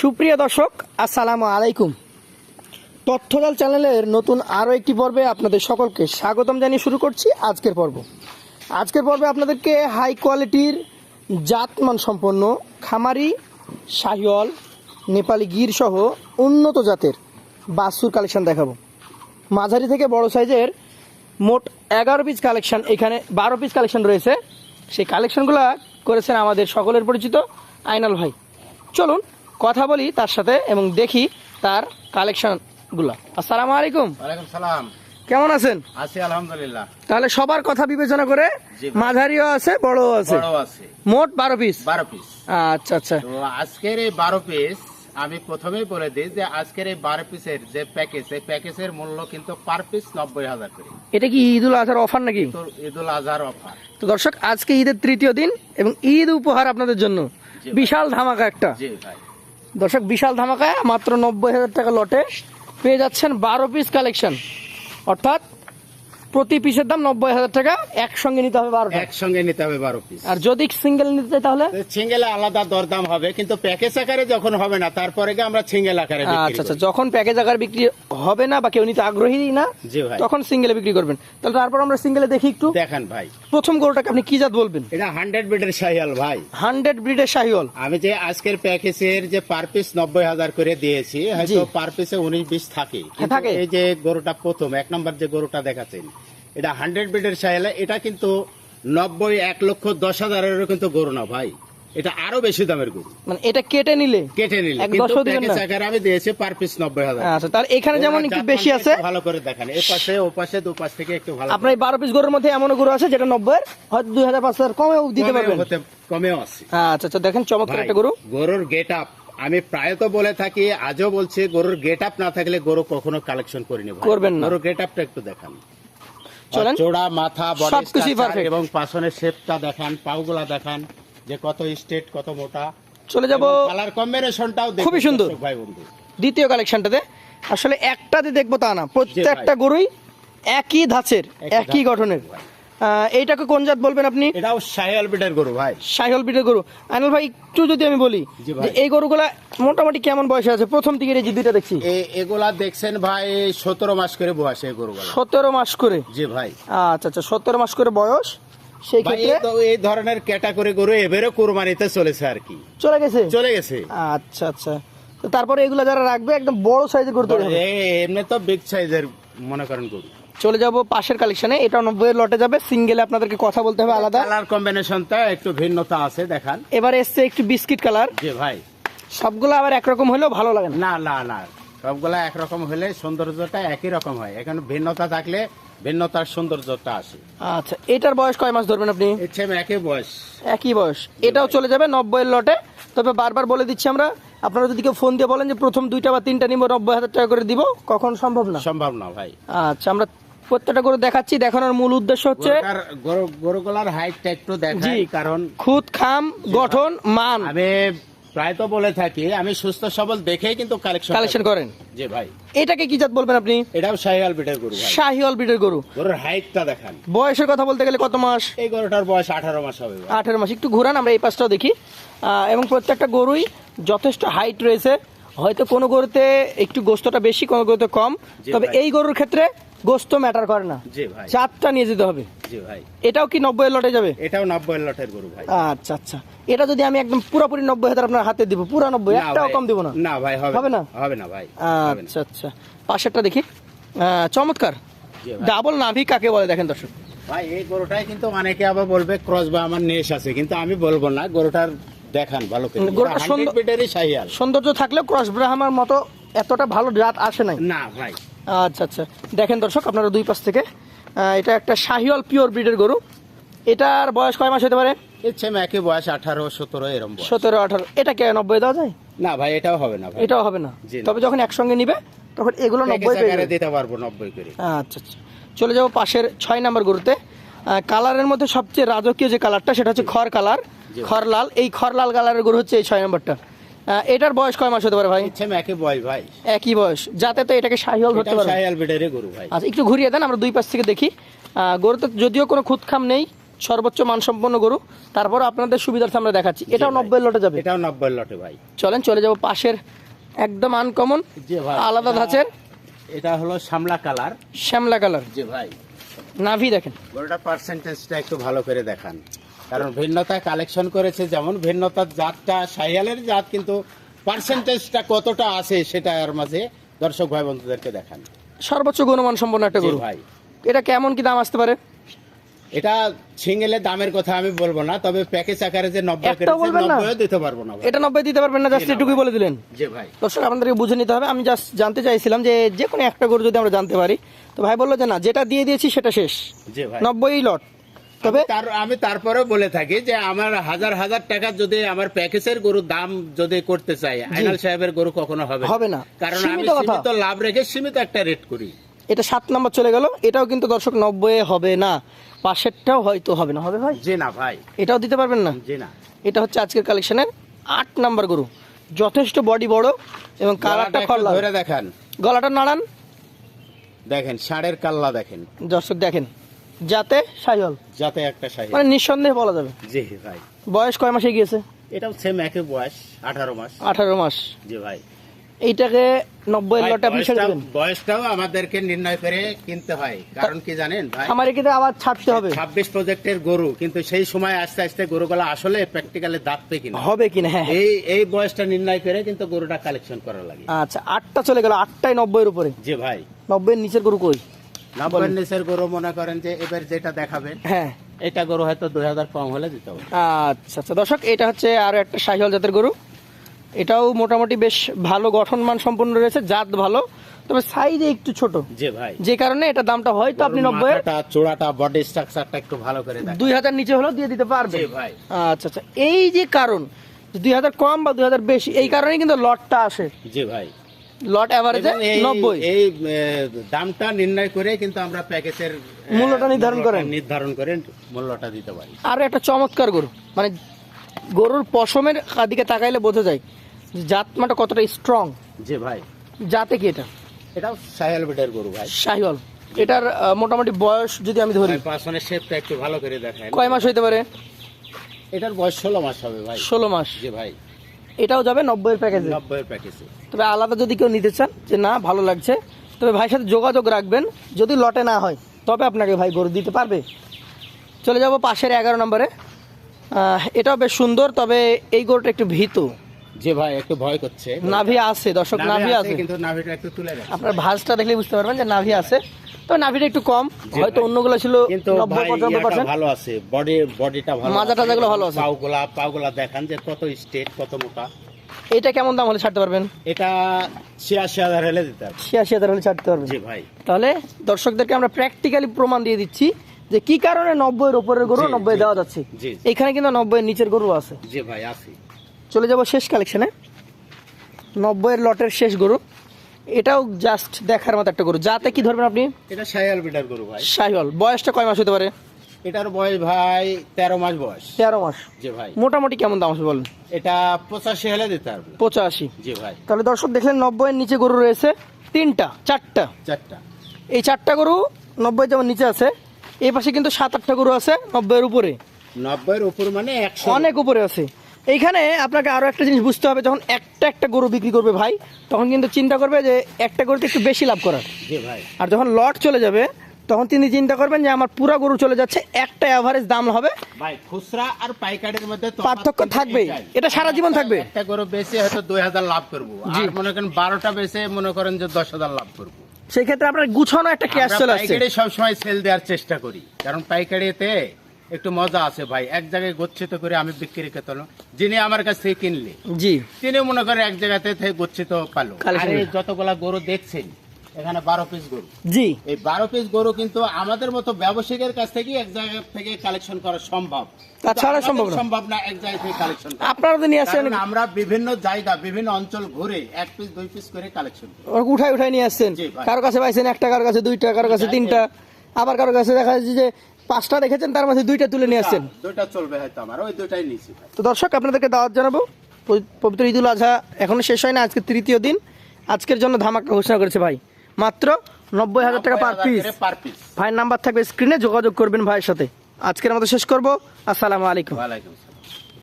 সুপ্রিয় দর্শক, আসসালামু আলাইকুম। তথ্যজাল চ্যানেলের নতুন আরও একটি পর্বে আপনাদের সকলকে স্বাগতম জানিয়ে শুরু করছি আজকের পর্ব। আজকের পর্বে আপনাদেরকে হাই কোয়ালিটির জাতমান সম্পন্ন খামারি শাহিওয়াল নেপালি গির সহ উন্নত জাতের বাসুর কালেকশন দেখাবো। মাঝারি থেকে বড় সাইজের মোট এগারো পিস কালেকশন, এখানে বারো পিস কালেকশন রয়েছে। সেই কালেকশনগুলো করেছেন আমাদের সকলের পরিচিত আইনাল ভাই। চলুন কথা বলি তার সাথে এবং দেখি তার কালেকশনগুলো আসসালামু আলাইকুম। ওয়ালাইকুম সালাম। কেমন আছেন? আছি আলহামদুলিল্লাহ। তাহলে সবার কথা বিবেচনা করে মাঝারিও আছে বড়ও আছে। বড় আছে। মোট বারো পিস বারো পিস আচ্ছা আচ্ছা। তো আজকের এই বারো পিস আমি প্রথমেই বলে দিই যে আজকের এই বারো পিসের যে প্যাকেজ এই প্যাকেজের মূল্য কিন্তু পার পিস নব্বই হাজার করে। এটা কি ঈদুল আজহার অফার নাকি? তো ঈদুল আজহার অফার তো দর্শক আজকে ঈদের তৃতীয় দিন এবং ঈদ উপহার আপনাদের জন্য। বিশাল ধামাকা একটা। জি ভাই। দর্শক বিশাল ধামাকায় মাত্র নব্বই হাজার টাকা লটে। পেয়ে যাচ্ছেন বারো পিস কালেকশন অর্থাৎ প্রতি পিসের দাম নব্বই হাজার টাকা একসঙ্গে নিতে হবে বারো একসঙ্গে নিতে হবে বারো পিস আর যদি সিঙ্গেল নিতে চাই তাহলে? সিঙ্গেল আলাদা দরদাম হবে কিন্তু প্যাকেজ আকারে যখন হবে না তারপরে গিয়ে আমরা সিঙ্গেল আকারে আচ্ছা আচ্ছা যখন প্যাকেজ আকারে বিক্রি হবে না বা কেউ নিতে আগ্রহী না তখন সিঙ্গেলে বিক্রি করবেন। তাহলে তারপর আমরা সিঙ্গেলে দেখি একটু। দেখেন ভাই। প্রথম গরুটাকে আপনি কি জাত বলবেন? এটা হান্ড্রেড ব্রিডের শাহিয়াল ভাই। হান্ড্রেড ব্রিডের শাহিওয়াল। আমি যে আজকের প্যাকেজের যে পার পিস নব্বই হাজার করে দিয়েছি হয়তো পার পিসে উনিশ বিশ থাকে। থাকে। এই যে গরুটা প্রথম এক নম্বর যে গরুটা দেখাচ্ছেন এটা হান্ড্রেড ব্রিডের সাইলে এটা কিন্তু নব্বই এক লক্ষ দশ হাজারেরও কিন্তু গরু না ভাই। এটা আরও বেশি দামের গরু। মানে এটা কেটে নিলে? কেটে নিলে। কিন্তু প্যাকেজ? আকারে আমি দিয়েছি পার পিস আচ্ছা তাহলে এখানে যেমন একটু বেশি আছে। ভালো করে দেখেন। এ পাশে ও পাশে দু পাশ থেকে একটু ভালো আপনার এই বারো পিস গরুর মধ্যে এমন গরু আছে যেটা নব্বই হয়তো দুই হাজার পাঁচ হাজার কমেও দিতে পারবেন। কমেও আছে। আচ্ছা আচ্ছা দেখেন চমৎকার একটা গরু। গরুর গেট আপ আমি প্রায়ত বলে থাকি আজও বলছি গরুর গেট আপ না থাকলে গরু কখনো কালেকশন করিনি ভাই। করবেন না। গরুর গেট আপটা একটু দেখান। চলেন। চোড়া মাথা বডি। এবং পাছনের শেপটা দেখান পাউগুলা দেখান। যে কত স্ট্রেট কত মোটা। চলে যাব। কালার কম্বিনেশনটাও খুবই সুন্দর। ভাই বন্ধু। দ্বিতীয় কালেকশনটাতে আসলে একটাতে দেখব তা না প্রত্যেকটা গরুই একই ধাঁচের একই গঠনের। এইটাকে কোন জাত বলবেন আপনি? এটাও সাহেল বিটের গরু ভাই। সাইহল বিটের গরু। আনিল ভাই একটু যদি আমি বলি। যে এই গরুগুলা মোটামুটি কেমন বয়সে আছে? প্রথম দিকে এই যে দুইটা দেখছি। এ- এগুলা দেখছেন ভাই সতেরো মাস করে বয়স এই গরুগুলা। সতেরো মাস করে? জি ভাই। আচ্ছা আচ্ছা সতেরো মাস করে বয়স। সেই ক্ষেত্রে? এই তো- এই ধরনের ক্যাটাগরি গরু এবারে কোরবানিতে চলেছে আর কি। চলে গেছে? চলে গেছে। আচ্ছা আচ্ছা। তো তারপরে এগুলা যারা রাখবে একদম বড় সাইজের গরু তৈরি হবে। এমনি তো বিগ সাইজের মনে করেন গরু। চলে যাব পাশের কালেকশনে এটা নব্বই লটে যাবে সিঙ্গেলে আপনাদেরকে কথা বলতে হবে আলাদা। কালার কম্বিনেশনটা একটু ভিন্নতা আছে দেখান। এবারে এসছে একটু বিস্কিট কালার যে ভাই। সবগুলো আবার একরকম হলেও ভালো লাগে না না না। সবগুলা একরকম হলে সৌন্দর্যটা একই রকম হয়। এখানে ভিন্নতা থাকলে ভিন্নতার সৌন্দর্যটা আসে। আচ্ছা এটার বয়স কয় মাস ধরবেন আপনি? একই বয়স। একই বয়স। এটাও চলে যাবে নব্বই লটে। তবে বারবার বলে দিচ্ছি আমরা আপনারা যদি কেউ ফোন দিয়ে বলেন যে প্রথম দুইটা বা তিনটা নিব নব্বই হাজার টাকা করে দিব কখন সম্ভব না? সম্ভব না ভাই। আচ্ছা আমরা প্রত্যেকটা করে দেখাচ্ছি। দেখানোর মূল উদ্দেশ্য হচ্ছে গরু গরুগুলার হাইটটা একটু দেখাই কারণ খুদ খাম গঠন মান। আমি প্রায় তো বলে থাকি আমি সুস্থ সবল দেখেই কিন্তু কালেকশন কালেকশন করেন? জি ভাই। এটাকে কি জাত বলবেন আপনি? এটাও শাহিয়াল বিটের গরু ভাই। শাহিওয়াল ব্রিডের গরু। গরুর হাইটটা দেখান। বয়সের কথা বলতে গেলে কত মাস? এই গরুটার বয়স আঠারো মাস হবে ভাই। আঠেরো মাস। একটু ঘুরান আমরা এই পাশটাও দেখি। এবং প্রত্যেকটা গরুই যথেষ্ট হাইট রয়েছে। হয়তো কোনো গরুতে একটু গোস্তটা বেশি কোনো গরুতে কম। তবে এই গরুর ক্ষেত্রে গোস্ত ম্যাটার করে না। জি ভাই। চারটা নিয়ে যেতে হবে। জি ভাই। এটাও কি নব্বই লটে যাবে? এটাও নব্বই লটের গরু ভাই। আচ্ছা আচ্ছা। এটা যদি আমি একদম পুরোপুরি নব্বই হাজার আপনার হাতে দিব পুরো নব্বই একটাও কম দিব না। না ভাই হবে না? হবে না ভাই। আচ্ছা আচ্ছা। পাশেরটা দেখি। চমৎকার। ডাবল নাভি কাকে বলে দেখেন দর্শক? ভাই এই গরুটাই কিন্তু অনেকে আবার বলবে ক্রস বা আমার নেশ আছে। কিন্তু আমি বলব না গরুটার দেখান ভালো করে। গরুটা সৌন্দর্য থাকলেও ক্রস ব্রাহ্মার মতো এতটা ভালো জাত আসে নাই। না ভাই। আচ্ছা আচ্ছা। দেখেন দর্শক আপনারা দুই পাশ থেকে এটা একটা শাহিওয়াল পিওর ব্রিডের গরু। এটার বয়স কয় মাস হতে পারে? ইচ্ছে একই বয়স আঠারো সতেরো বয়স। সতেরো আঠারো। এটা কে নব্বই দেওয়া যায়? না ভাই এটাও হবে না ভাই। এটাও হবে না। তবে যখন একসঙ্গে নিবে তখন এগুলো নব্বই। দিতে পারব নব্বই করে। আচ্ছা আচ্ছা। চলে যাব পাশের ছয় নম্বর গরুতে। কালারের মধ্যে সবচেয়ে রাজকীয় যে কালারটা সেটা হচ্ছে খড় কালার। খড় লাল। এই খড় লাল কালারের গরু হচ্ছে এই ছয় নাম্বারটা। এটার বয়স কয় মাস হতে পারে ভাই? ইচ্ছে একই বয়স ভাই। একই বয়স। যাতে তো এটাকে শাহিওয়াল ধরতে পারে। শাহিয়াল পিটেরই গরু ভাই। আচ্ছা একটু ঘুরিয়ে দেন আমরা দুই পাশ থেকে দেখি। গরু তো যদিও কোনো খুদখাম নেই সর্বোচ্চ মানসম্পন্ন গরু। তারপর আপনাদের সুবিধার্থে আমরা দেখাচ্ছি। এটাও। নব্বই লটে যাবে। এটাও নব্বই লটে ভাই। চলেন চলে যাব পাশের একদম আনকমন জি ভাই। আলাদা ধাঁচের। এটা হলো শ্যামলা কালার। শ্যামলা কালার। জি ভাই। নাভি দেখেন। গরুটা পার্সেন্টেজটা একটু ভালো করে দেখান। কারণ ভিন্নতা কালেকশন করেছে যেমন ভিন্নতার জাতটা সাইয়ালের জাত কিন্তু পার্সেন্টেজটা কতটা আছে সেটা এর মাঝে দর্শক ভাই বন্ধুদেরকে দেখান। সর্বোচ্চ গুণমান সম্পন্ন একটা গরু। ভাই। এটা কেমন কি দাম আসতে পারে? এটা সিঙ্গেলের দামের কথা আমি বলব না তবে প্যাকেজ আকারে যে নব্বই দিতে পারব না এটা নব্বই দিতে পারবেন না জাস্ট এটুকুই বলে দিলেন। জি ভাই। দর্শক আপনাদেরকে বুঝে নিতে হবে আমি জাস্ট জানতে চাইছিলাম যে যে কোনো একটা গরু যদি আমরা জানতে পারি তো ভাই বলল যে না যেটা দিয়ে দিয়েছি সেটা শেষ। জি ভাই। নব্বই লট। তবে আমি তার আমি তারপরেও বলে থাকি যে আমার হাজার হাজার টাকা যদি আমার প্যাকেজের গরুর দাম যদি করতে চাই আইনাল সাহেবের গরু কখনো হবে হবে না। কারণ আমি সীমিত লাভ রেখে সীমিত একটা রেট করি। এটা সাত নম্বর চলে গেল। এটাও কিন্তু দর্শক নব্বই হবে না। পাশেরটাও হয়তো হবে না। হবে ভাই? জি না ভাই। এটাও দিতে পারবেন না? জি না। এটা হচ্ছে আজকের কালেকশনের আট নাম্বার গরু। যথেষ্ট বডি বড় এবং কালারটা খরলা ধরে দেখান। গলাটা নাড়ান। দেখেন ষাঁড়ের কাল্লা দেখেন। দর্শক দেখেন। যাতে সাইহল যাতে একটা শাহী মানে নিঃসন্দেহে বলা যাবে। জি ভাই। বয়স কয় মাসে গিয়েছে? এটাও সেম একই বয়স আঠারো মাস। আঠারো মাস। জি ভাই। এইটাকে নব্বই লটে আপনি ছেড়ে দেবেন? বয়সটাও আমাদেরকে নির্ণয় করে কিনতে হয়। কারণ কি জানেন ভাই? আমার কিন্তু আবার ছাড়তে হবে। ছাব্বিশ প্রজেক্টের গরু কিন্তু সেই সময় আস্তে আস্তে গরুগুলো আসলে প্র্যাকটিক্যালি দাঁতবে কিনা। হবে কিনা? হ্যাঁ হ্যাঁ। এই এই বয়সটা নির্ণয় করে কিন্তু গরুটা কালেকশন করা লাগে। আচ্ছা আটটা চলে গেল আটটাই নব্বইয়ের উপরে। জি ভাই। নব্বইয়ের নিচের গরু কই? নিচের গরু মনে করেন যে এবার যেটা দেখাবেন হ্যাঁ। এটা গরু হয়তো দুই হাজার কম হলে দিতে হবে। আচ্ছা আচ্ছা। দর্শক এটা হচ্ছে আরও একটা সাহিওয়াল জাতের গরু। এটাও মোটামুটি বেশ ভালো গঠনমান সম্পন্ন রয়েছে জাত ভালো। তবে সাইজে একটু ছোট। জি ভাই। যে কারণে এটা দামটা হয়তো আপনি নব্বই মাথাটা চূড়াটা বডি স্ট্রাকচারটা একটু ভালো করে দুই হাজার নিচে হলেও দিয়ে দিতে পারবে জি ভাই। আচ্ছা আচ্ছা। এই যে কারণ দুই হাজার কম বা দুই হাজার বেশি এই কারণেই কিন্তু লটটা আসে। জি ভাই। লট অ্যাভারেজে এবং এই- নব্বই। এই দামটা নির্ণয় করে কিন্তু আমরা প্যাকেজের মূল্যটা নির্ধারণ করেন। নির্ধারণ করে মূল্যটা দিতে পারি। আর একটা চমৎকার গরু। মানে গরুর পশমের দিকে তাকাইলে বোঝা যায় যে জাতমাটা কতটা স্ট্রং জি ভাই। জাতে কি এটা? এটাও সাহেল বেডের গরু ভাই। শাহিওয়াল এটার মোটামুটি বয়স যদি আমি ধরি। পাঁচনের শেপটা একটু ভালো করে দেখায় কয় মাস হইতে পারে? এটার বয়স ষোলো মাস হবে ভাই। ষোলো মাস। জি ভাই। এটাও যাবে নব্বইয়ের প্যাকেজে নব্বইয়ের প্যাকেজে তবে আলাদা যদি কেউ নিতে চান যে না ভালো লাগছে তবে ভাইয়ের সাথে যোগাযোগ রাখবেন। যদি লটে না হয় তবে আপনাকে ভাই গরু দিতে পারবে। চলে যাব পাশের এগারো নম্বরে। এটাও বেশ সুন্দর তবে এই গরুটা একটু ভীত। জি ভাই একটু ভয় করছে। নাভি আছে দর্শক নাভি আছে কিন্তু নাভিটা একটু তুলে আপনার ভাঁজটা দেখলে বুঝতে পারবেন যে নাভি আছে। তবে নাভিটা একটু কম হয়তো। অন্যগুলো ছিল ভালো আছে বডি বডিটা ভালো মাজা আছে। টাজাগুলো ভালো আছে। পাগুলা পাগুলা দেখান যে কত স্টেট কত মোটা। এটা কেমন দাম হলে ছাড়তে পারবেন? এটা ছিয়াশি হাজার হলে দিতে ছিয়াশি হাজার হলে ছাড়তে পারবেন। জি ভাই। তাহলে দর্শকদেরকে আমরা প্র্যাকটিক্যালি প্রমাণ দিয়ে দিচ্ছি যে কি কারণে নব্বইয়ের উপরের গরু নব্বই দেওয়া যাচ্ছে। এখানে কিন্তু নব্বইয়ের নিচের গরু আছে। জি ভাই আছি চলে যাব শেষ কালেকশনে নব্বইয়ের লটের শেষ গরু। এটাও জাস্ট দেখার মতো একটা গরু। যাতে কি ধরবেন আপনি? এটা সায়াল বিটার গরু ভাই। শাহিওয়াল। বয়সটা কয় মাস হতে পারে? এটার বয়স ভাই তেরো মাস বয়স। তেরো মাস। জি ভাই। মোটামুটি কেমন দাম আছে বলেন? এটা পঁচাশি হলে দিতে হবে পঁচাশি। জি ভাই। তাহলে দর্শক দেখলেন নব্বইয়ের নিচে গরু রয়েছে তিনটা চারটা। চারটা। এই চারটা গরু নব্বই যেমন নিচে আছে এই পাশে কিন্তু সাত আটটা গরু আছে নব্বইয়ের উপরে। নব্বইয়ের উপর মানে একশো। অনেক উপরে আছে। এইখানে আপনাকে আরও একটা জিনিস বুঝতে হবে যখন একটা একটা গরু বিক্রি করবে ভাই তখন কিন্তু চিন্তা করবে যে একটা গরুতে একটু বেশি লাভ করার। জি ভাই। আর যখন লট চলে যাবে তখন তিনি চিন্তা করবেন যে আমার পুরা গরু চলে যাচ্ছে একটা অ্যাভারেজ দাম হবে। ভাই খুচরা আর পাইকারির মধ্যে পার্থক্য। এটাই। এটা সারা জীবন থাকবে। একটা গরু বেশি হয়তো দুই হাজার লাভ করব। আর মনে করেন বারোটা বেশি মনে করেন যে দশ হাজার লাভ করব। সেই ক্ষেত্রে আপনার গুছানো একটা ক্যাশ চলে আসছে। পাইকারি সবসময় সেল দেওয়ার চেষ্টা করি। কারণ পাইকারিতে একটু মজা আছে ভাই। এক জায়গায় গচ্ছিত করে আমি বিক্রি করতে হলো যিনি আমার কাছ থেকে কিনলে জি। তিনি মনে করেন এক জায়গাতে গচ্ছিত পালো। আর যতগুলা গরু দেখছেন এখানে বারো পিস গরু। জি। এই বারো পিস গরু কিন্তু আমাদের মতো ব্যবসায়ীদের কাছ থেকে এক জায়গা থেকে কালেকশন করা সম্ভব। তাছাড়া সম্ভব সম্ভব না এক জায়গা থেকে কালেকশন আপনারা তো নিয়ে আসছেন। আমরা বিভিন্ন জায়গা বিভিন্ন অঞ্চল ঘুরে এক পিস দুই পিস করে কালেকশন করি। উঠাই উঠাই নিয়ে আসছেন। কারও কাছে পাইছেন একটা কারও কাছে দুইটা কারও কাছে তিনটা। আবার কারও কাছে দেখা যাচ্ছে যে পাঁচটা দেখেছেন তার মধ্যে দুইটা তুলে নিয়ে আসছেন। দুইটা চলবে হয়তো আমার ওই দুইটাই নিয়েছি তো দর্শক আপনাদেরকে দাওয়াত জানাব। পবি- পবিত্র ঈদুল আজহা এখনও শেষ হয় না আজকে তৃতীয় দিন। আজকের জন্য ধামাকা ঘোষণা করেছে ভাই। মাত্র নব্বই হাজার টাকা পার পিস ভাইয়ের নাম্বার থাকবে স্ক্রিনে যোগাযোগ করবেন ভাইয়ের সাথে। আজকের মতো শেষ করব। আসসালামু আলাইকুম।